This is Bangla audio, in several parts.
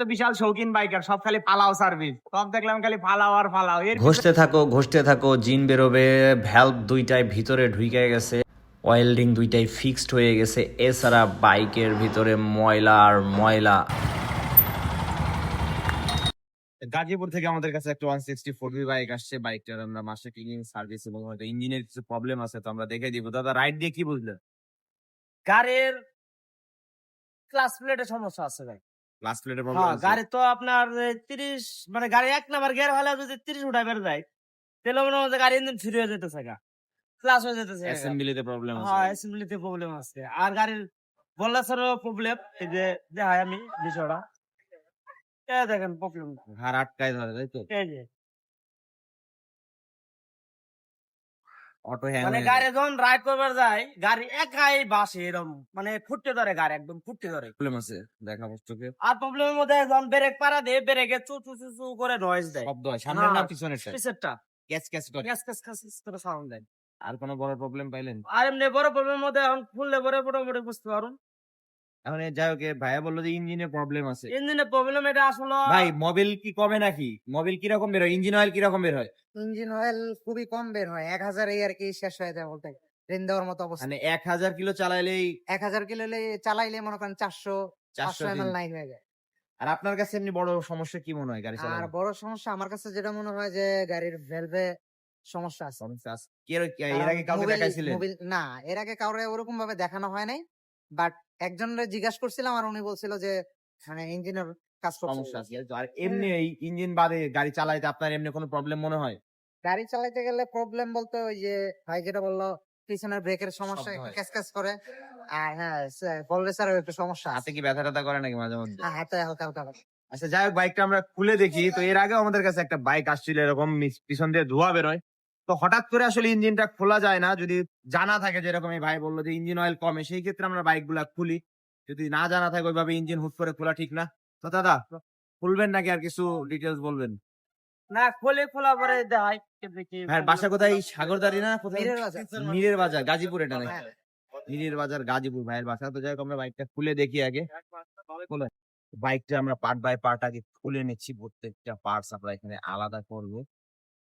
তো বিশাল শৌখিন বাইকার সব খালি ফালাও সার্ভিস সব দেখলাম খালি ফালাও আর ফালাও এর ঘষতে থাকো ঘষতে থাকো জিন বেরোবে ভ্যালভ দুইটাই ভিতরে ঢুকে গেছে ওয়েল্ডিং দুইটাই ফিক্সড হয়ে গেছে এছাড়া বাইকের ভিতরে ময়লা আর ময়লা। গাজীপুর থেকে আমাদের কাছে একটা one sixty four B bike আসছে বাইকটার আমরা মাসে ক্লিনিং সার্ভিস এবং হয়তো ইঞ্জিনের কিছু প্রবলেম আছে তো আমরা দেখে দিব। দাদা রাইড দিয়ে কি বুঝলেন? গাড়ির ক্লাস প্লেটের সমস্যা আছে ভাই। প্লেটের হ্যাঁ প্রবলেম গাড়ি তো আপনার তিরিশ মানে গাড়ি এক নাম্বার গিয়ার হলে যদি তিরিশ উঠা বের যায় তাহলে মনে হয় গাড়ি ইঞ্জিন ফ্রি হয়ে যেতেছে গা ক্লাস হয়ে যেতেছে। অ্যাসেম্বলিতে প্রবলেম হ্যাঁ অ্যাসেম্বলিতে প্রবলেম আছে। আর গাড়ির বল্লাসেরও প্রবলেম এই যে দেখাই আমি বিষয়টা। এ দেখেন প্রবলেম ঘাড় আটকায় ধরে তাই তো? এই যে। অটো হ্যাং মানে গাড়ি যখন রাইড করবার যায় গাড়ি একাই বাসে এরকম মানে ফুটতে ধরে গাড়ি একদম ফুটতে ধরে। প্রবলেম আছে দেখা বস্তুকে। আর প্রবলেমের মধ্যে যখন ব্রেক পাড়া দিয়ে ব্রেকে চু চু চু চু করে নয়েজ দেয়। শব্দ হয় সামনের না হ্যাঁ। পিছনের পিছেরটা। গ্যাস ক্যাচ করে। গ্যাস গ্যাস ক্যাস করে সাউন্ড দেয়। আর কোনো বড় প্রবলেম পাইলেন? আর এমনি বড় প্রবলেম মধ্যে এখন ফুললে বড় মোটামুটি বুঝতে পারুন। এখন এই যাই হোক ভাইয়া বলল যে ইঞ্জিনে প্রবলেম আছে। ইঞ্জিনের প্রবলেম এটা আসলে ভাই মোবিল কি কমে নাকি? মোবিল কীরকম বের হয়? ইঞ্জিন অয়েল কীরকম বের হয়? ইঞ্জিন অয়েল খুবই কম বের হয়। এক হাজার এই আর কি শেষ হয়ে যায় বলতে ঋণ দেওয়ার মতো অবস্থা। মানে এক হাজার কিলো চালাইলেই এক হাজার কিলো চালাইলে মনে করেন চারশো চারশো পাঁচশো এম এল নাইন হয়ে যায়। আর আপনার কাছে এমনি বড় সমস্যা কি মনে হয় গাড়ি আর বড় সমস্যা আমার কাছে যেটা মনে হয় যে গাড়ির ভেলভে সমস্যা আছে। সমস্যা আছে। কি এর- আগে কাউকে দেখাইছিলেন? না এর আগে কাউরে ওরকম ভাবে দেখানো হয় নাই। বাট একজনের জিজ্ঞাসা করছিলাম আর উনি বলছিল যে মানে ইঞ্জিনের কাজ। সমস্যা আছে আর এমনি এই ইঞ্জিন বাদে গাড়ি চালাইতে আপনার এমনি কোনো প্রবলেম মনে হয়? গাড়ি চালাইতে গেলে প্রবলেম বলতে ওই যে ভাই যেটা বলল পিছনের ব্রেকের সমস্যা শব্দ হয়। ক্যাস ক্যাস করে। আর হ্যাঁ কলরেসারও একটু সমস্যা হাতে কি ব্যথা ট্যাথা করে নাকি মাঝে মধ্যে? হ্যাঁ হাতে হালকা হালকা আচ্ছা যাই হোক বাইকটা আমরা খুলে দেখি। তো এর আগে আমাদের কাছে একটা বাইক আসছিল এরকম পিছন দিয়ে ধোয়া বেরোয়। তো হঠাৎ করে আসলে ইঞ্জিনটা খোলা যায় না। যদি জানা থাকে যেরকম এই ভাই বলল যে ইঞ্জিন অয়েল কমে সেই ক্ষেত্রে আমরা বাইকগুলা খুলি। যদি না জানা থাকে ওইভাবে ইঞ্জিন হুট করে খোলা ঠিক না। তো দাদা খুলবেন নাকি আর কিছু ডিটেলস বলবেন? না খোলে খোলা পরে ভাই বাসা কোথায়? সাগরদারি না কোথায়? মিরের বাজার। গাজীপুর এটা নাকি? হ্যাঁ। মিরের বাজার গাজীপুর। ভাইয়ের বাসা। তো যাই হোক আমরা বাইকটা খুলে দেখি আগে। বাইকটা আমরা পার্ট বাই পার্ট আগে খুলে নিচ্ছি। প্রত্যেকটা পার্টস আমরা এখানে আলাদা করব।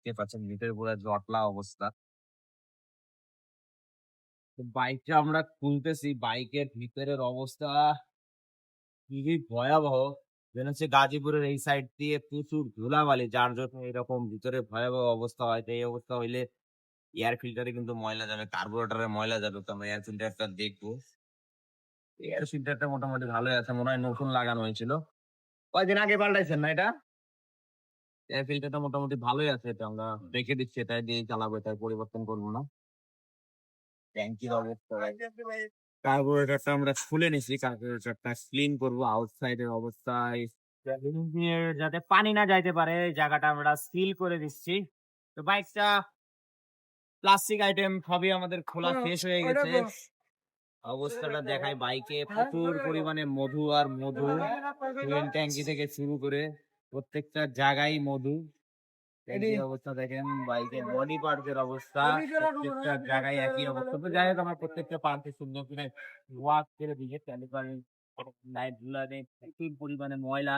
দেখতে পাচ্ছেন ভিতরে পুরো জটলা অবস্থা। বাইকটা আমরা খুলতেছি বাইকের ভিতরের অবস্থা খুবই ভয়াবহ। যেন হচ্ছে গাজীপুরের এই সাইড দিয়ে প্রচুর ধুলাবালি, যার জন্য এরকম ভিতরে ভয়াবহ অবস্থা হয়। এই অবস্থা হইলে এয়ার ফিল্টারে কিন্তু ময়লা যাবে কার্বোরেটরে ময়লা যাবে, তো আমরা এয়ার ফিল্টারটা দেখব। এয়ার ফিল্টারটা মোটামুটি ভালোই আছে, মনে হয় নতুন লাগানো হয়েছিল। কয়দিন আগে পাল্টাইছেন না এটা? এয়ার ফিল্টারটা মোটামুটি ভালোই আছে এটা আমরা রেখে দিচ্ছি এটা দিয়ে চালাবো এটা পরিবর্তন করব না। ট্যাঙ্কির অবস্থা কার্বোরেটরটা আমরা খুলে নিছি কার্বোরেটরটা ক্লিন করব আউটসাইডের অবস্থায়। যাতে পানি না যাইতে পারে জায়গাটা আমরা সিল করে দিচ্ছি। তো বাইকটা প্লাস্টিক আইটেম সবই আমাদের খোলা শেষ হয়ে গেছে। অবস্থাটা দেখায় বাইকে প্রচুর পরিমাণে মধু আর মধু ফুয়েল ট্যাঙ্কি থেকে শুরু করে প্রত্যেকটা জায়গায় মধু। অবস্থা দেখেন বাইকের বডি পার্টের অবস্থা প্রত্যেকটা জায়গায় একই অবস্থা। তো যাই হোক আমরা প্রত্যেকটা পার্টে সুন্দর করে ওয়াশ করে দিয়ে ক্যালিপার লাইটগুলা প্রচুর পরিমাণে ময়লা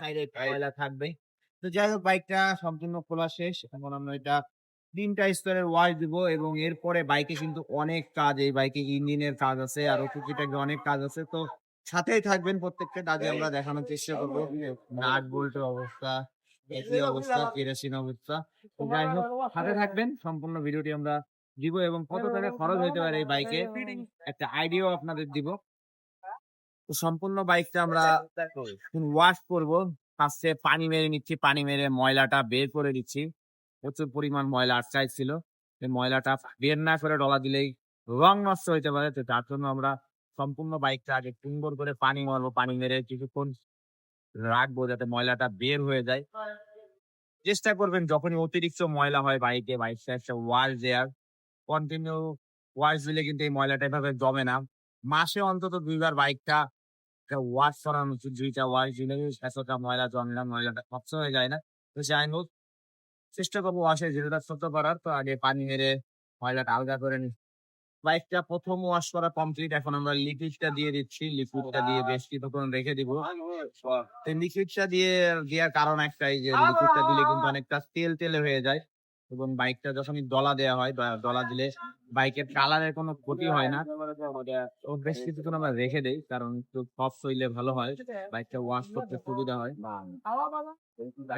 সাইডে ময়লা থাকবে। তো যাই হোক বাইকটা সম্পূর্ণ খোলা শেষ। এখন আমরা এটা তিনটা স্তরের ওয়াশ দিব এবং এরপরে বাইকে কিন্তু অনেক কাজ এই বাইকে ইঞ্জিনের কাজ আছে আরও টুকিটাকি অনেক কাজ আছে। তো সাথেই থাকবেন প্রত্যেকটা কাজে আমরা দেখানোর চেষ্টা করব। নাট বোল্টের অবস্থা একই অবস্থা কেরোসিন অবস্থা। যাই হোক সাথে থাকবেন সম্পূর্ণ ভিডিওটি আমরা দিব এবং কত টাকা খরচ হতে পারে এই বাইকে একটা আইডিয়াও আপনাদের দিব। তো সম্পূর্ণ বাইকটা আমরা ওয়াশ করব। ফার্স্টে পানি মেরে নিচ্ছি পানি মেরে ময়লাটা বের করে দিচ্ছি। প্রচুর পরিমাণ ময়লা আটকায় ছিল। ময়লাটা বের না করে ডলা দিলেই রং নষ্ট হইতে পারে তো তার জন্য আমরা সম্পূর্ণ বাইকটা আগে সুন্দর করে পানি মারবো, পানি মেরে কিছুক্ষণ রাখব যাতে ময়লাটা বের হয়ে যায়। চেষ্টা করবেন যখনই অতিরিক্ত ময়লা হয় বাইকে বাইকটা একটা ওয়াশ দেওয়ার কন্টিনিউ ওয়াশ দিলে কিন্তু এই ময়লাটা এভাবে জমে না। মাসে অন্তত দুইবার বাইকটা ওয়াশ করানো উচিত, দুইটা ওয়াশ দিলে এতটা ময়লা জমে না, ময়লাটা নষ্ট হয়ে যায় না। তো যাই হোক, চেষ্টা করব ওয়াশে যেটা ছোট করার। তো আগে পানি মেরে ময়লাটা আলগা করে বাইকটা প্রথম ওয়াশ করা কমপ্লিট এখন আমরা লিকুইডটা দিয়ে দিচ্ছি। লিকুইডটা দিয়ে বেশ কিছুক্ষণ রেখে দিব। লিকুইডটা দিয়ে দেওয়ার কারণ একটাই যে লিকুইডটা দিলে কিন্তু অনেকটা তেল তেলে হয়ে যায় এবং বাইকটা যখনই দলা দেওয়া হয় বা দলা দিলে বাইকের কালারের কোনো ক্ষতি হয় না। তো বেশ কিছুক্ষণ আমরা রেখে দেই কারণ একটু সফট হইলে ভালো হয়। বাইকটা ওয়াশ করতে সুবিধা হয়।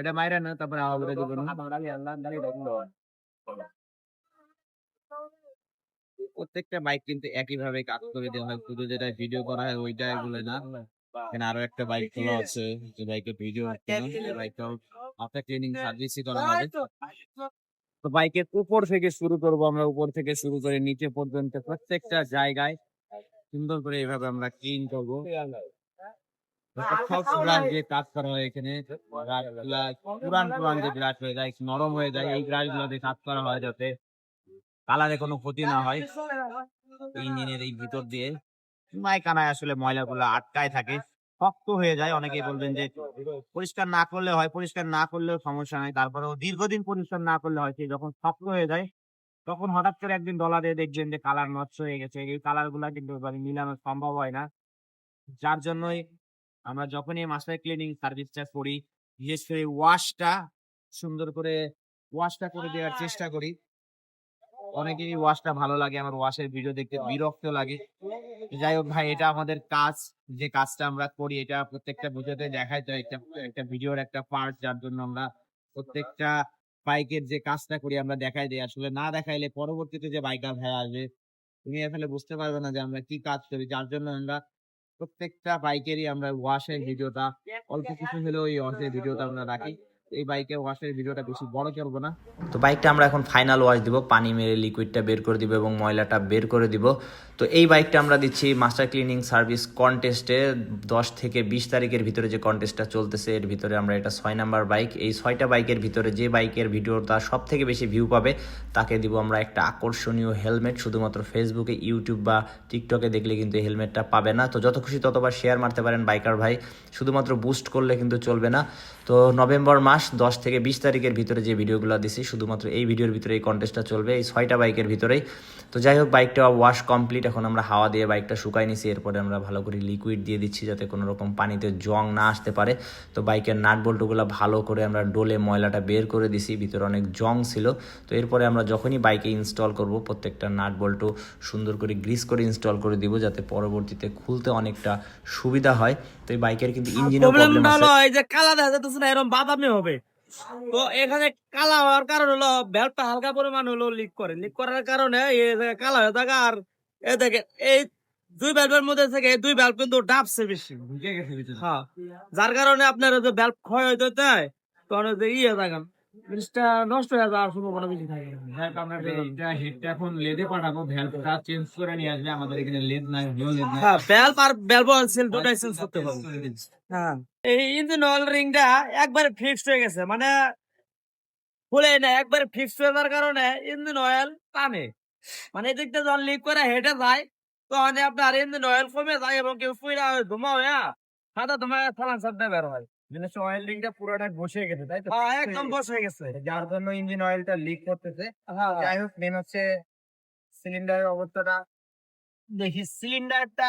এটা মাইরা না তারপরে আবার দিব প্রত্যেকটা বাইক কিন্তু একই ভাবে কাজ করে দেওয়া হয়। শুধু যেটা ভিডিও করা হয় ওইটা এগুলো না। এখানে আরও একটা বাইক খোলা আছে। যে বাইকের ভিডিও বাইকটাও আপনার ক্লিনিং সার্ভিসই করা হবে। তো বাইকের উপর থেকে শুরু করব আমরা। উপর থেকে শুরু করে নিচে পর্যন্ত প্রত্যেকটা জায়গায় সুন্দর করে এইভাবে আমরা ক্লিন করব। সব ব্রাশ দিয়ে কাজ করা হয় এখানে পুরান পুরান যে ব্রাশ হয়ে যায় নরম হয়ে যায় এই ব্রাশগুলো দিয়ে কাজ করা হয় যাতে কালারে কোনো ক্ষতি না হয়। ইঞ্জিনের এই ভিতর দিয়ে মাই কানায় আসলে ময়লাগুলো আটকায় থাকে শক্ত হয়ে যায়। অনেকেই বলবেন যে পরিষ্কার না করলে হয় পরিষ্কার না করলেও সমস্যা নাই। তারপরেও দীর্ঘদিন পরিষ্কার না করলে হয় সে যখন শক্ত হয়ে যায় তখন হঠাৎ করে একদিন ডলা দিয়ে দেখবেন যে কালার নষ্ট হয়ে গেছে। এই কালারগুলা কিন্তু এবারে মিলানো সম্ভব হয় না। যার জন্যই আমরা যখনই মাস্টার ক্লিনিং সার্ভিসটা করি বিশেষ করে ওয়াশটা সুন্দর করে ওয়াশটা করে দেওয়ার চেষ্টা করি। অনেকেরই ওয়াশটা ভালো লাগে আমার ওয়াশের ভিডিও দেখতে বিরক্ত লাগে। যাই হোক ভাই এটা আমাদের কাজ যে কাজটা আমরা করি এটা প্রত্যেকটা ভিডিওতে দেখাই তো একটা একটা ভিডিওর একটা পার্ট যার জন্য আমরা প্রত্যেকটা বাইকের যে কাজটা করি আমরা দেখাই দিই। আসলে না দেখাইলে পরবর্তীতে যে বাইকার ভাই আসবে তুমি আসলে বুঝতে পারবে না যে আমরা কি কাজ করি। যার জন্য আমরা প্রত্যেকটা বাইকেরই আমরা ওয়াশের ভিডিওটা অল্প কিছু হলেও এই ওয়াশের ভিডিওটা আমরা রাখি। এই বাইকের ওয়াশের ভিডিওটা বেশি বড় করব না। তো বাইকটা আমরা এখন ফাইনাল ওয়াশ দিব, পানি মেরে লিকুইডটা বের করে দিব এবং ময়লাটা বের করে দিব। তো এই বাইকটা আমরা দিচ্ছি মাস্টার ক্লিনিং সার্ভিস কন্টেস্টে দশ থেকে বিশ তারিখের ভিতরে যে কন্টেস্টটা চলতেছে, এর ভিতরে আমরা এটা ছয় নাম্বার বাইক এই ছয়টা বাইকের ভিতরে যে বাইকের ভিডিওটা সব থেকে বেশি ভিউ পাবে, তাকে দিব আমরা একটা আকর্ষণীয় হেলমেট শুধুমাত্র ফেসবুকে ইউটিউব বা টিকটকে দেখলে কিন্তু এই হেলমেটটা পাবে না। তো যত খুশি ততবার শেয়ার মারতে পারেন বাইকার ভাই। শুধুমাত্র বুস্ট করলে কিন্তু চলবে না। তো নভেম্বর মাস দশ থেকে বিশ তারিখের ভিতরে যে ভিডিওগুলো দিছি শুধুমাত্র এই ভিডিওর ভিতরে এই কন্টেস্টটা চলবে এই ছয়টা বাইকের ভিতরেই। তো যাই হোক বাইকটা ওয়াশ কমপ্লিট এখন আমরা হাওয়া দিয়ে বাইকটা শুকাই নিছি এরপরে আমরা ভালো করে লিকুইড দিয়ে দিচ্ছি যাতে কোনো রকম পানিতে জং না আসতে পারে। তো বাইকের নাট বল্টুগুলো ভালো করে আমরা ডোলে ময়লাটা বের করে দিছি ভিতরে অনেক জং ছিল। তো এরপরে আমরা যখনই বাইকে ইনস্টল করব প্রত্যেকটা নাট বল্টু সুন্দর করে গ্রিস করে ইনস্টল করে দিব যাতে পরবর্তীতে খুলতে অনেকটা সুবিধা হয়। তো এই বাইকের কিন্তু ইঞ্জিনের প্রবলেম হলো এই যে কালা দেখা যাচ্ছে না এরকম বাদামি হবে তো এখানে কালা হওয়ার কারণ হলো ভ্যালভটা হালকা পরিমাণ হলো লিক করে। লিক করার কারণে কালা হয়ে থাকে আর এ দেখে এই দুই ভ্যালভের মধ্যে থেকে দুই ভ্যালভ কিন্তু ডাবছে বেশি। হ্যাঁ যার কারণে আপনার যে ভ্যালভ ক্ষয় হইতে তখন যে ইয়ে থাকেন জিনিসটা নষ্ট হয়ে যাওয়ার সম্ভাবনা বেশি থাকে আমরা এটা হেডটা এখন লেদে পাঠাবো ভ্যালভটা চেঞ্জ করে নিয়ে আসবে আমাদের এখানে লেদ নাই লেদ নাই। হ্যাঁ ভ্যালভ আর ভ্যালভ সেল দুটাই চেঞ্জ করতে হবে। হ্যাঁ। এই ইঞ্জিন অয়েল রিংটা একবারে ফিক্সড হয়ে গেছে মানে খুলে না একবারে ফিক্সড হয়ে যাওয়ার কারণে ইঞ্জিন অয়েল টানে। মানে এদিকটা যখন লিক করে হেঁটে যায় তখন আপনার ইঞ্জিন অয়েল কমে যায় এবং কেউ ফুইরা ধুমা হয়ে সাদা ধুমা থালান সাদা বের হয়। পুরোটা বসে গেছে তাই তো? হ্যাঁ, একদম বস গেছে। যার জন্য ইঞ্জিন অয়েলটা লিক করতেছে। যাই হোক মেন হচ্ছে সিলিন্ডারের অবস্থাটা। দেখি সিলিন্ডারটা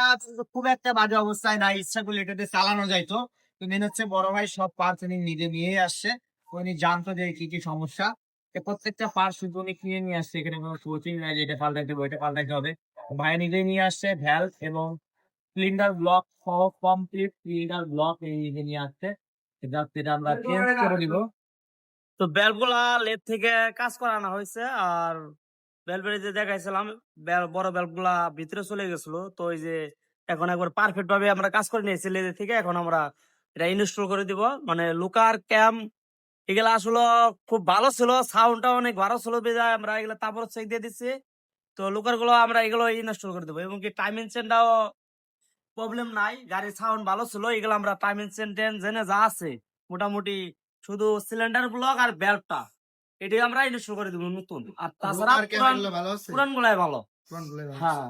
খুব একটা বাজে অবস্থায় নাই ইচ্ছা করলে এটাতে চালানো যাইতো তো। মেন হচ্ছে বড় ভাই সব পার্টস উনি নিজে নিয়ে আসছে। উনি জানতো যে কি কি সমস্যা। প্রত্যেকটা পার্টস শুধু উনি কিনে নিয়ে আসছে এখানে কোনো কোচিং নাই যে এটা পাল্টাইতে হবে ওইটা পাল্টাইতে হবে। ভাই নিজে নিয়ে আসছে ভ্যালভ এবং সিলিন্ডার ব্লক সহ কমপ্লিট সিলিন্ডার ব্লক এই নিয়ে আসছে। আমরা চেঞ্জ করে তো বেলগুলা লেট থেকে কাজ করানো হয়েছে আর বেলবেরি যে দেখাইছিলাম বড় বেলগুলা ভিতরে চলে গেছিল। তো ওই যে এখন একবার পারফেক্ট ভাবে আমরা কাজ করে নিয়েছি লেদের থেকে এখন আমরা এটা ইনস্টল করে দিব। মানে লুকার ক্যাম এগুলা আসলে খুব ভালো ছিল সাউন্ডটা অনেক ভালো ছিল বেজায় আমরা এগুলা তারপর চেক দিয়ে দিচ্ছি। তো লুকারগুলো আমরা এগুলো ইনস্টল করে দেবো এবং কি টাইমিং চেনটাও প্রবলেম নাই গাড়ির সাউন্ড ভালো ছিল এগুলো আমরা টাইম সেন্টেন্স টেন জেনে যা আছে মোটামুটি শুধু সিলিন্ডার ব্লক আর বেল্টটা এটি আমরা ইনস্টল করে দেবো নতুন। আর তাছাড়া পুরান পুরান গুলাই ভালো হ্যাঁ।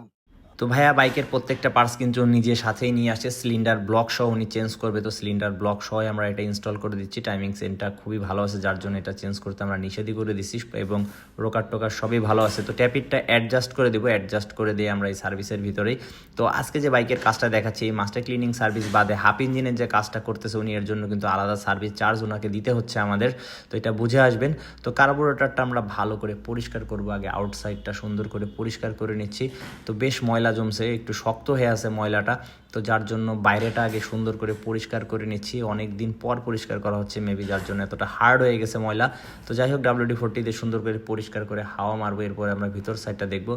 তো ভাইয়া বাইকের প্রত্যেকটা পার্টস কিন্তু ও নিজে সাথেই নিয়ে আসে সিলিন্ডার ব্লক সহ উনি চেঞ্জ করবে, তো সিলিন্ডার ব্লক সহ আমরা এটা ইনস্টল করে দিচ্ছি। টাইমিং সেন্টটা খুবই ভালো আছে, যার জন্য এটা চেঞ্জ করতে আমরা নিষেধই করে দিচ্ছি এবং রোকার টোকার সবই ভালো আছে। তো ট্যাপিটটা অ্যাডজাস্ট করে দেবো অ্যাডজাস্ট করে দিয়ে আমরা এই সার্ভিসের ভিতরেই। তো আজকে যে বাইকের কাজটা দেখাচ্ছি, এই মাস্টার ক্লিনিং সার্ভিস বাদে হাফ ইঞ্জিনের যে কাজটা করতেছে উনি, এর জন্য কিন্তু আলাদা সার্ভিস চার্জ ওনাকে দিতে হচ্ছে আমাদের। তো এটা বুঝে আসবেন। তো কার্বোরেটরটা আমরা ভালো করে পরিষ্কার করব, আগে আউটসাইডটা সুন্দর করে পরিষ্কার করে নিচ্ছি। তো বেশ ময়লা জমছে, একটু শক্ত হয়ে আছে ময়লাটা। তো যার জন্য বাইরেটা আগে সুন্দর করে পরিষ্কার করে নিচ্ছি। অনেক দিন পর পরিষ্কার করা হচ্ছে মেবি যার জন্য এতটা হার্ড হয়ে গেছে ময়লা। তো যাই হোক ডাব্লিউডি ফোরটি দিয়ে সুন্দর করে পরিষ্কার করে হাওয়া মারবো, এরপরে আমরা ভিতর সাইডটা দেখব।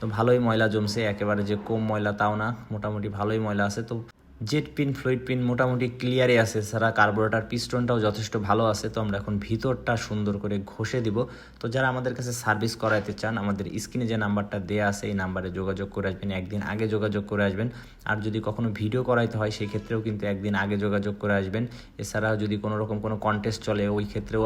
তো ভালোই ময়লা জমছে, একেবারে যে কম ময়লা তাও না, মোটামুটি ভালোই ময়লা আছে। তো জেট পিন, ফ্লুইড পিন মোটামুটি ক্লিয়ারই আছে। সারা কার্বোরেটার পিস্টনটাও যথেষ্ট ভালো আছে। তো আমরা এখন ভিতরটা সুন্দর করে ঘষে দিব। তো যারা আমাদের কাছে সার্ভিস করাতে চান, আমাদের স্ক্রিনে যে নাম্বারটা দেওয়া আছে, এই নাম্বারে যোগাযোগ করে আসবেন। একদিন আগে যোগাযোগ করে আসবেন। আর যদি কখনো ভিডিও করাইতে হয় সেই ক্ষেত্রেও কিন্তু একদিন আগে যোগাযোগ করে আসবেন। এছাড়াও যদি কোনো রকম কোনো কন্টেস্ট চলে, ওই ক্ষেত্রেও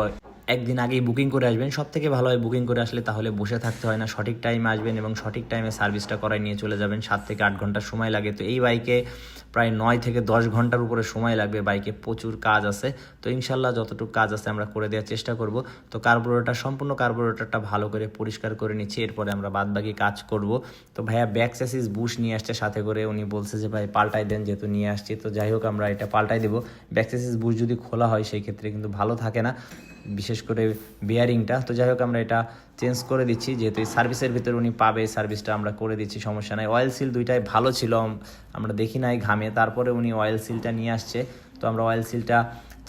একদিন আগেই বুকিং করে আসবেন। সব থেকে ভালো হয় বুকিং করে আসলে তাহলে বসে থাকতে হয় না। সঠিক টাইমে আসবেন এবং সঠিক টাইমে সার্ভিসটা করায় নিয়ে চলে যাবেন। সাত থেকে আট ঘণ্টা সময় লাগে। তো এই বাইকে প্রায় নয় থেকে দশ ঘণ্টার উপরে সময় লাগবে। বাইকে প্রচুর কাজ আছে। তো ইনশাল্লাহ যতটুকু কাজ আছে আমরা করে দেওয়ার চেষ্টা করব। তো কার্বোরেটার সম্পূর্ণ কার্বোরেটারটা ভালো করে পরিষ্কার করে নিচ্ছি। এরপরে আমরা বাদবাকি কাজ করব। তো ভাইয়া ব্যাক স্যাসিস বুশ নিয়ে আসছে। সাথে করে উনি বলছে যে, ভাই পাল্টাই দেন যেহেতু নিয়ে আসছি। তো যাই হোক, আমরা এটা পাল্টাই দেবো। ব্যাক স্যাসিস বুশ যদি খোলা হয়, সেই ক্ষেত্রে কিন্তু ভালো থাকে না। বিশেষ করে বিয়ারিংটা তো যাই হোক, আমরা এটা চেঞ্জ করে দিচ্ছি। যেহেতু এই সার্ভিসের ভিতরে উনি পাবে সার্ভিসটা আমরা করে দিচ্ছি, সমস্যা নাই। অয়েল সিল দুইটাই ভালো ছিল, আমরা দেখি নাই ঘামে। তারপরে উনি অয়েল সিলটা নিয়ে আসছে। তো আমরা অয়েল সিলটা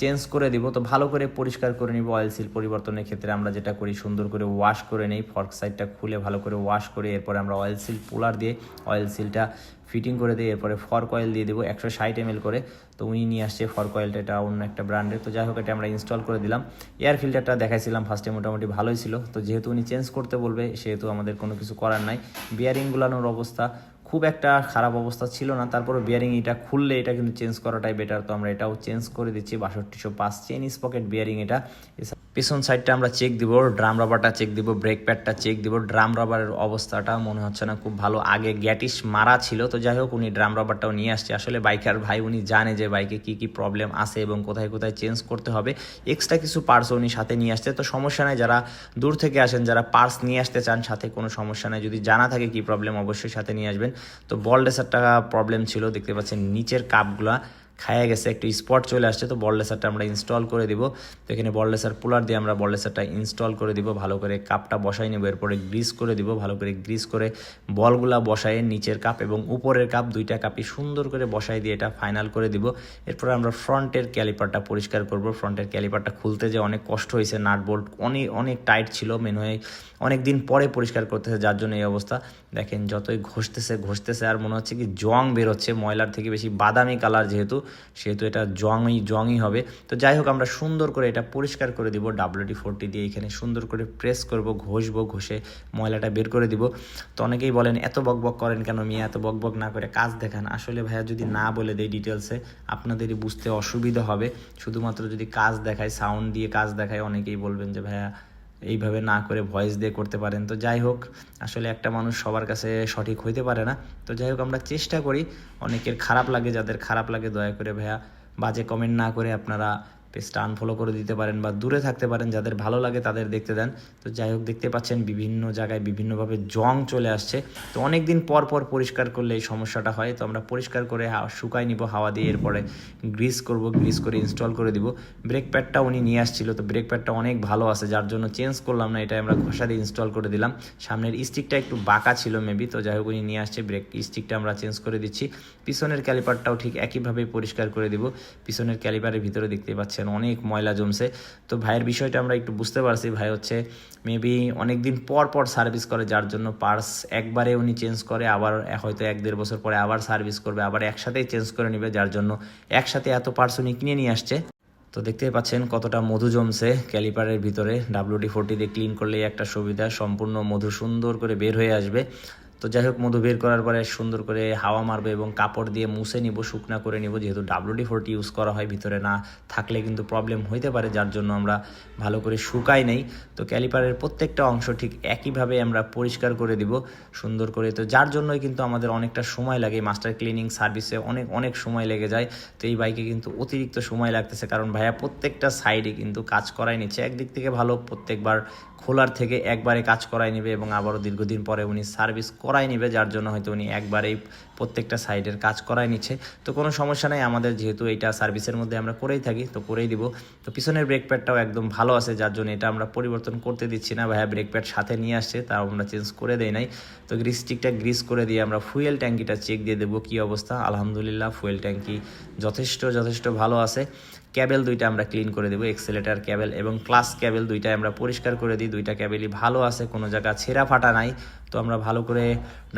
চেঞ্জ করে দিব, তো ভালো করে পরিষ্কার করে নিব অয়েল সিল পরিবর্তনের ক্ষেত্রে। আমরা যেটা করি, সুন্দর করে ওয়াশ করে নিই ফর্ক সাইডটা খুলে ভালো করে ওয়াশ করে এরপরে আমরা অয়েল সিল পুলার দিয়ে অয়েল সিলটা ফিটিং করে দিই এরপরে ফর্ক অয়েল দিয়ে দেবো একশো ষাট এম করে। তো উনি নিয়ে আসছে ফর্ক অয়েলটা এটা অন্য একটা ব্র্যান্ডের। তো যাই হোক, এটা আমরা ইনস্টল করে দিলাম। এয়ার ফিল্টারটা দেখাইছিলাম ফার্স্টে মোটামুটি ভালোই ছিল। তো যেহেতু উনি চেঞ্জ করতে বলবে, সেহেতু আমাদের কোনো কিছু করার নাই। বিয়ারিং গুলানোর অবস্থা খুব একটা খারাপ অবস্থা ছিল না। তারপরে বিয়ারিং এটা খুললে এটা কিন্তু চেঞ্জ করাটাই বেটার তো আমরা এটাও চেঞ্জ করে দিচ্ছি। বাষট্টিশো পাঁচ চেন স্পকেট বিয়ারিং এটা পিছন সাইডটা আমরা চেক দিব ড্রাম রাবারটা চেক দিব ব্রেক প্যাডটা চেক দিব। ড্রাম রাবারের অবস্থাটা মনে হচ্ছে না খুব ভালো। আগে গ্যাটিস মারা ছিল, তো যাই হোক উনি ড্রাম রাবারটাও নিয়ে আসছে। আসলে বাইকার ভাই, উনি জানে যে বাইকে কি কি প্রবলেম আছে এবং কোথায় কোথায় চেঞ্জ করতে হবে। এক্সট্রা কিছু পার্টস উনি সাথে নিয়ে আসছে। তো সমস্যা নাই, যারা দূর থেকে আসেন, যারা পার্টস নিয়ে আসতে চান, সাথে কোনো সমস্যা নেই। যদি জানা থাকে কি প্রবলেম অবশ্যই সাথে নিয়ে আসবেন। তো বল রেসারটা প্রবলেম ছিল, দেখতে পাচ্ছেন নিচের কাপগুলা খায়া গেছে, একটু স্পট চলে আসছে, তো বল লেসারটা আমরা ইনস্টল করে দিব। তো এখানে বল লেসার পুলার দিয়ে আমরা বল লেসারটা ইনস্টল করে দিব, ভালো করে কাপটা বসাই নেব, এরপরে গ্রিস করে দিব, ভালো করে গ্রিস করে বলগুলা বসাই নিচের কাপ এবং উপরের কাপ দুইটা কাপই সুন্দর করে বসাই দিয়ে এটা ফাইনাল করে দিব। এরপরে আমরা ফ্রন্টের ক্যালিপারটা পরিষ্কার করব। ফ্রন্টের ক্যালিপারটা খুলতে যে অনেক কষ্ট হয়েছে নাট বোল্ট অনেক অনেক টাইট ছিল মেন হয়ে অনেক দিন পরে পরিষ্কার করতেছে, যার জন্য এই অবস্থা। দেখেন যতই ঘষতেছে ঘষতেছে, আর মনে হচ্ছে কি জং বেরোচ্ছে, ময়লার থেকে বেশি বাদামি কালার যেহেতু সেহেতু এটা জংই জংই হবে। তো যাই হোক, আমরা সুন্দর করে এটা পরিষ্কার করে দিব। ডাব্লিউডি ফোরটি দিয়ে এখানে সুন্দর করে প্রেস করব, ঘষবো, ঘষে ময়লাটা বের করে দিব। তো অনেকেই বলেন, এত বক বক করেন কেন মিয়া? এত বক বক না করে কাজ দেখান। আসলে ভাইয়া, যদি না বলে দেয় ডিটেলসে আপনাদেরই বুঝতে অসুবিধা হবে। শুধুমাত্র যদি কাজ দেখায় সাউন্ড দিয়ে কাজ দেখায়, অনেকেই বলবেন যে, ভাইয়া এইভাবে না করে ভয়েস দিয়ে করতে পারেন। তো যাই হোক, আসলে একটা মানুষ সবার কাছে সঠিক হইতে পারে না। তো যাই হোক, আমরা চেষ্টা করি। অনেকের খারাপ লাগে, যাদের খারাপ লাগে দয়া করে ভাইয়া বাজে কমেন্ট না করে আপনারা পেজটা আনফলো করে দিতে পারেন বা দূরে থাকতে পারেন, যাদের ভালো লাগে তাদের দেখতে দেন। তো যাই হোক, দেখতে পাচ্ছেন বিভিন্ন জায়গায় বিভিন্নভাবে জং চলে আসছে। তো অনেক দিন পর পর পরিষ্কার করলে এই সমস্যাটা হয়। তো আমরা পরিষ্কার করে শুকাই নিব হাওয়া দিয়ে, এরপরে গ্রিস করব গ্রিস করে ইনস্টল করে দিব। ব্রেক প্যাডটা উনি নিয়ে আসছিল, তো ব্রেক প্যাডটা অনেক ভালো আছে, যার জন্য চেঞ্জ করলাম না এটা আমরা ঘষা দিয়ে ইনস্টল করে দিলাম। সামনের স্টিকটা একটু বাঁকা ছিল মেবি তো যাই হোক উনি নিয়ে আসছে ব্রেক স্টিকটা আমরা চেঞ্জ করে দিচ্ছি। পিছনের ক্যালিপারটাও ঠিক একইভাবে পরিষ্কার করে দিব। পিছনের ক্যালিপারের ভিতরে দেখতে পাচ্ছেন অনেক ময়লা জমছে। তো ভাইয়ের বিষয়টা আমরা একটু বুঝতে পারছি। ভাই হচ্ছে মেবি অনেক দিন পর পর সার্ভিস করে, যার জন্য পার্স একবারে উনি চেঞ্জ করে, আবার হয়তো এক দেড় বছর পরে আবার সার্ভিস করবে, আবার একসাথেই চেঞ্জ করে নেবে, যার জন্য একসাথে এত পার্স উনি কিনে নিয়ে আসছে। তো দেখতেই পাচ্ছেন কতটা মধু জমছে ক্যালিপারের ভিতরে। ডাব্লিউডি ফোরটি দিয়ে ক্লিন করলেই একটা সুবিধা, সম্পূর্ণ মধু সুন্দর করে বের হয়ে আসবে। তো যাই হোক, মধু বের করার পরে সুন্দর করে হাওয়া মারবে এবং কাপড় দিয়ে মুছে নিব, শুকনা করে নিব। যেহেতু ডাব্লিউডি ফোরটি ইউজ করা হয় ভিতরে না থাকলে কিন্তু প্রবলেম হইতে পারে, যার জন্য আমরা ভালো করে শুকাই নেই। তো ক্যালিপারের প্রত্যেকটা অংশ ঠিক একইভাবে আমরা পরিষ্কার করে দিব, সুন্দর করে। তো যার জন্যই কিন্তু আমাদের অনেকটা সময় লাগে মাস্টার ক্লিনিং সার্ভিসে অনেক অনেক সময় লেগে যায়। তো এই বাইকে কিন্তু অতিরিক্ত সময় লাগতেছে, কারণ ভাইয়া প্রত্যেকটা সাইডে কিন্তু কাজ করাই নিচ্ছে। একদিক থেকে ভালো, প্রত্যেকবার খোলার থেকে একবারে কাজ করাই নেবে এবং আবারও দীর্ঘদিন পরে উনি সার্ভিস করাই নেবে, যার জন্য হয়তো উনি একবারেই প্রত্যেকটা সাইডের কাজ করাই নিচ্ছে। তো কোনো সমস্যা নেই, আমাদের যেহেতু এটা সার্ভিসের মধ্যে আমরা করেই থাকি, তো করেই দিব। তো পিছনের ব্রেক প্যাডটাও একদম ভালো আছে, যার জন্য এটা আমরা পরিবর্তন করতে দিচ্ছি না। ভাইয়া ব্রেক প্যাড সাথে নিয়ে আসছে, তাও আমরা চেঞ্জ করে দেই নাই। তো গ্রিস্টিকটা গ্রিস করে দিয়ে আমরা ফুয়েল ট্যাঙ্কিটা চেক দিয়ে দেবো, কী অবস্থা? আলহামদুলিল্লাহ ফুয়েল ট্যাঙ্কি যথেষ্ট যথেষ্ট ভালো আছে। ক্যাবেল দুইটা আমরা ক্লিন করে দেবো, এক্সেলেটার ক্যাবেল এবং ক্লাস ক্যাবেল দুইটা আমরা পরিষ্কার করে দিই। দুইটা ক্যাবেলই ভালো আছে, কোনো জায়গা ছেঁড়া ফাটা নাই। তো আমরা ভালো করে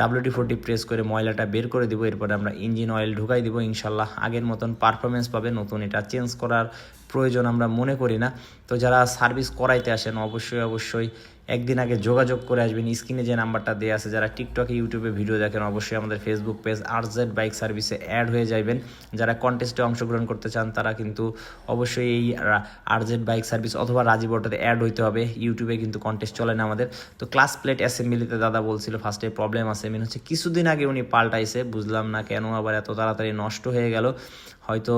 ডাব্লিউটি ফোরটি প্রেস করে ময়লাটা বের করে দিব, এরপরে আমরা ইঞ্জিন অয়েল ঢুকাই দিব ইনশাল্লাহ আগের মতন পারফরমেন্স পাবে, নতুন এটা চেঞ্জ করার প্রয়োজন আমরা মনে করি না। তো যারা সার্ভিস করাইতে আসেন, অবশ্যই অবশ্যই একদিন আগে যোগাযোগ করে আসবেন স্ক্রিনে যে নাম্বারটা দেওয়া আছে, যারা টিকটকে ইউটিউবে ভিডিও দেখেন, অবশ্যই আমাদের ফেসবুক পেজ আরজেড বাইক সার্ভিসে অ্যাড হয়ে যাবেন যারা কন্টেস্টে অংশগ্রহণ করতে চান, তারা কিন্তু অবশ্যই এই আরজেড বাইক সার্ভিস অথবা রাজীব অটোতে অ্যাড হইতে হবে। ইউটিউবে কিন্তু কন্টেস্ট চলে না আমাদের। তো ক্লাস প্লেট অ্যাসেম্বলিতে দাদা বলছিল ফার্স্টে প্রবলেম আছে। মেন হচ্ছে কিছুদিন আগে উনি পাল্টাইছে, বুঝলাম না কেন আবার এত তাড়াতাড়ি নষ্ট হয়ে গেল। হয়তো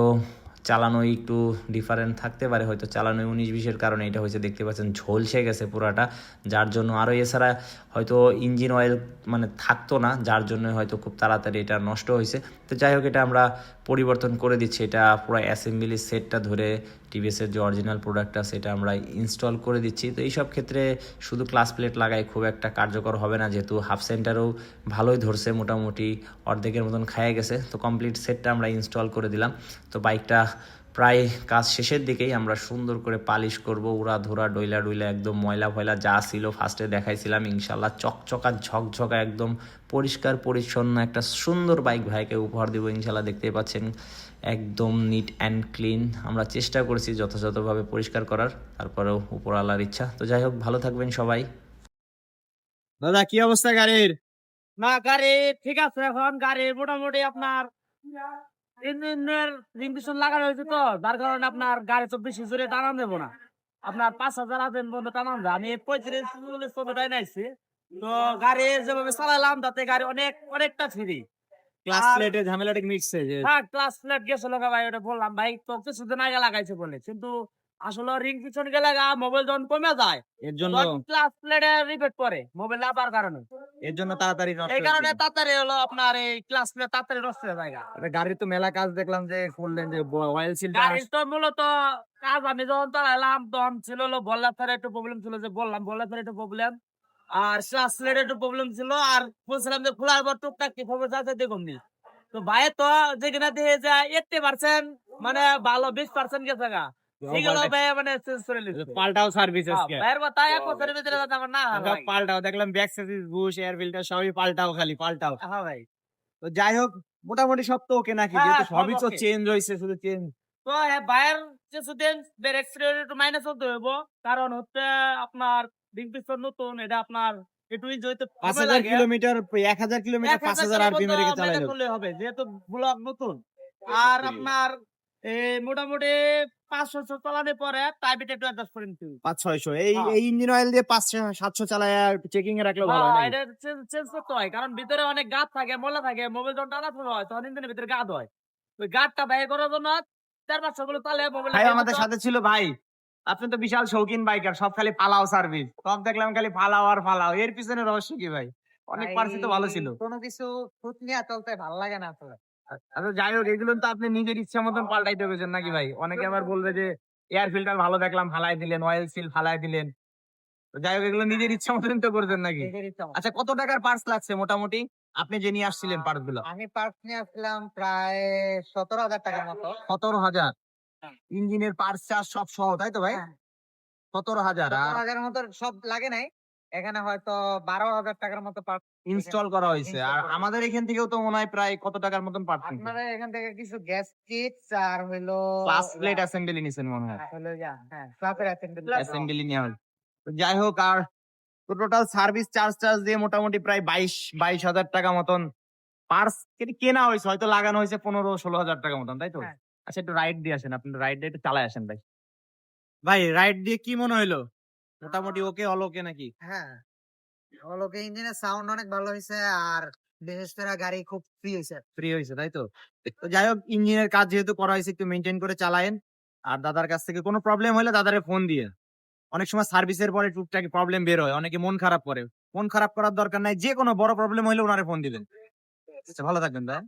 চালানো একটু ডিফারেন্ট থাকতে পারে, হয়তো চালানো উনিশ বিশের কারণে। এটা হয়েছে, দেখতে পাচ্ছেন, ঝলসে গেছে পুরাটা, যার জন্য আরও এছাড়া হয়তো ইঞ্জিন অয়েল মানে থাকতো না, যার জন্য হয়তো খুব তাড়াতাড়ি এটা নষ্ট হয়েছে। তো যাই হোক, এটা আমরা পরিবর্তন করে দিচ্ছি। এটা পুরো অ্যাসেম্বলি সেটটা ধরে টিভিএসের যে অরিজিনাল প্রোডাক্টটা সেটা আমরা ইনস্টল করে দিচ্ছি। তো এইসব ক্ষেত্রে শুধু ক্লাস প্লেট লাগাই খুব একটা কার্যকর হবে না, যেহেতু হাফ সেন্টারও ভালোই ধরছে, মোটামুটি অর্ধেকের মতন খায় গেছে। তো কমপ্লিট সেটটা আমরা ইনস্টল করে দিলাম। তো বাইকটা প্রায় কাজ শেষের দিকেই আমরা সুন্দর করে পালিশ করব উড়া ধরা ডইলা ডইলা একদম ময়লা ফয়লা যা ছিল ফার্স্টে দেখাইছিলাম ইনশাল্লাহ চকচকা ঝকঝকা একদম পরিষ্কার পরিচ্ছন্ন একটা সুন্দর বাইক ভাইকে উপহার দেবো ইনশাল্লাহ দেখতে পাচ্ছেন একদম নিট অ্যান্ড ক্লিন আমরা চেষ্টা করেছি যথাযথভাবে পরিষ্কার করার তারপরেও উপরওয়ালার ইচ্ছা। তো যাই হোক ভালো থাকবেন সবাই। দাদা কি অবস্থা গাড়ির? না গাড়ি ঠিক আছে এখন গাড়ি মোটামুটি আপনার ইঞ্জিনের রিংকিশন লাগানো হয়েছে তো যার কারণে আপনার গাড়ি তো বেশি জোরে টানান দেবো না। আপনার পাঁচ হাজার আছেন পর্যন্ত টানান আমি পঁয়ত্রিশ চল্লিশ পর্যন্ত নাইছি তো গাড়ি যেভাবে চালালাম তাতে গাড়ি অনেক অনেকটা ফ্রি। ক্লাস ঝামেলাটা মিটছে হ্যাঁ ক্লাস প্লেট গেছিল ভাই ওটা বললাম। ভাই তো কিছুদিন আগে লাগাইছে বলে। কিন্তু আসলে রিং পিছন গেলে গা মোবাইল যখন কমে যায় এর জন্য ক্লাস প্লেটে রিপেট করে মোবাইল আবার কারণে। এর জন্য তাড়াতাড়ি নষ্ট এই কারণে তাড়াতাড়ি হলো আপনার এই ক্লাস প্লেট তাড়াতাড়ি নষ্ট হয়ে যায় গাড়ির তো মেলা কাজ দেখলাম যে করলেন যে অয়েল সিল গাড়ির তো মূলত কাজ আমি যখন চালাইলাম তখন ছিল হলো বল্লার ফেরে একটু প্রবলেম ছিল যে বললাম বল্লার ফেরে একটু প্রবলেম আর ক্লাস প্লেটে একটু প্রবলেম ছিল আর বলছিলাম যে খোলার পর টুকটাক কি খবর আছে দেখুন নি। তো ভাই তো যেখানে দেখে যায় এইটটি পার্সেন্ট মানে ভালো বিশ পার্সেন্ট গেছে গা। মানে পাল্টাও সার্ভিস দেখলাম back service bush air filter সবই পাল্টাও খালি পাল্টাও। হ্যাঁ ভাই। তো যাই হোক মোটামুটি সব তো ওকে নাকি হ্যাঁ, যেহেতু সবই তো চেঞ্জ হয়েছে শুধু চেঞ্জ তো হ্যাঁ ভাইয়ের কিছুদিন বের একটু মাইনাস হতে হইব। কারণ হচ্ছে আপনার নতুন এটা আপনার কিলোমিটার এক হাজার কিলোমিটার পাঁচ হাজার আরপিএম হবে যেহেতু ব্লক নতুন। আর আপনার মোটামুটি পাঁচশো ছ চালানোর পরে প্রাইভেট একটু অ্যাডজাস্ট করে নিতে পাঁচ ছয়শো এই হ্যাঁ। এই ইঞ্জিন অয়েল দিয়ে পাঁচশো সাতশো চালায় চেকিং এ রাখলেও ভালো হ্যাঁ, এটা চেঞ্জ করতে হয় কারণ ভিতরে অনেক থাকে ময়লা থাকে মোবাইল যখন টানা হয় তখন ইঞ্জিনের ভিতরে গাদ হয়। ওই গাদটা বাইর করার জন্য চার পাঁচশো গুলো তাহলে মোবাইল ভাই আমাদের সাথে ছিল ভাই। আপনি তো বিশাল শৌখিন বাইকার সব খালি ফালাও সার্ভিস সব দেখলাম খালি ফালাও আর ফালাও এর পিছনে রহস্য কি ভাই? অনেক পার্সি তো ভালো ছিল। কোনো কিছু খুঁত নিয়ে চলতে ভালো লাগে না আসলে আচ্ছা যাই হোক এগুলো তো আপনি নিজের ইচ্ছা মতন পাল্টাইতে পেরেছেন নাকি ভাই? অনেকে আবার বলবে যে এয়ার ফিল্টার ভালো দেখলাম ফালাই দিলেন অয়েল সিল ফালাই দিলেন। যাই হোক এগুলো নিজের ইচ্ছা মতন তো করছেন নাকি। আচ্ছা কত টাকার পার্স লাগছে মোটামুটি? আপনি যে নিয়ে আসছিলেন পার্সগুলো? আমি পার্স নিয়ে আসলাম প্রায় সতেরো হাজার টাকার মতো। সতেরো হাজার? হ্যাঁ। ইঞ্জিনের পার্স চার্জ সব সহ তাই তো ভাই? হ্যাঁ। সতেরো হাজার হাজারের মতো সব লাগে নাই। এখানে হয়তো বারো হাজার টাকার মতো পার্স ইনস্টল করা হয়েছে আর আমাদের এখান থেকেও তো মনে হয় প্রায় কত টাকার মতন পার্স আপনারা এখান থেকে কিছু গ্যাস কিটস আর হইল ক্লাস প্লেট অ্যাসেম্বলি নিছেন মনে হয়। হ্যাঁ, হইল যা হ্যাঁ ক্লাসের অ্যাসেম্বলি অ্যাসেম্বলি নেওয়া হয়েছে। তো যাই হোক আর তো টোটাল সার্ভিস চার্জ টার্জ দিয়ে মোটামুটি প্রায় বাইশ বাইশ হাজার টাকা মতন পার্স কেনা হয়েছে হয়তো লাগানো হয়েছে পনেরো ষোলো হাজার টাকা মতন তাই তো? হ্যাঁ। আচ্ছা একটু রাইড দিয়ে আসেন। আপনি রাইড দিয়ে একটু চালায় আসেন ভাই। ভাই রাইড দিয়ে কি মনে হইল? মোটামুটি ওকে অল ওকে নাকি? হ্যাঁ। ওলোকে ইঞ্জিনের সাউন্ড অনেক ভালো হয়েছে আর বিশেষ করে গাড়ি খুব ফ্রি হয়েছে ফ্রি হয়েছে তাই তো? যাই হোক ইঞ্জিনের কাজ যেহেতু করা হয়েছে একটু মেনটেন করে চালায়েন। আর দাদার কাছ থেকে কোনো প্রবলেম হলে দাদারে ফোন দিয়ে। অনেক সময় সার্ভিসের পরে টুকটাক প্রবলেম বের হয়, অনেকে মন খারাপ করে। মন খারাপ করার দরকার নাই, যে কোনো বড় প্রবলেম হলে ওনারে ফোন দিবেন। আচ্ছা ভালো থাকবেন, ভাই।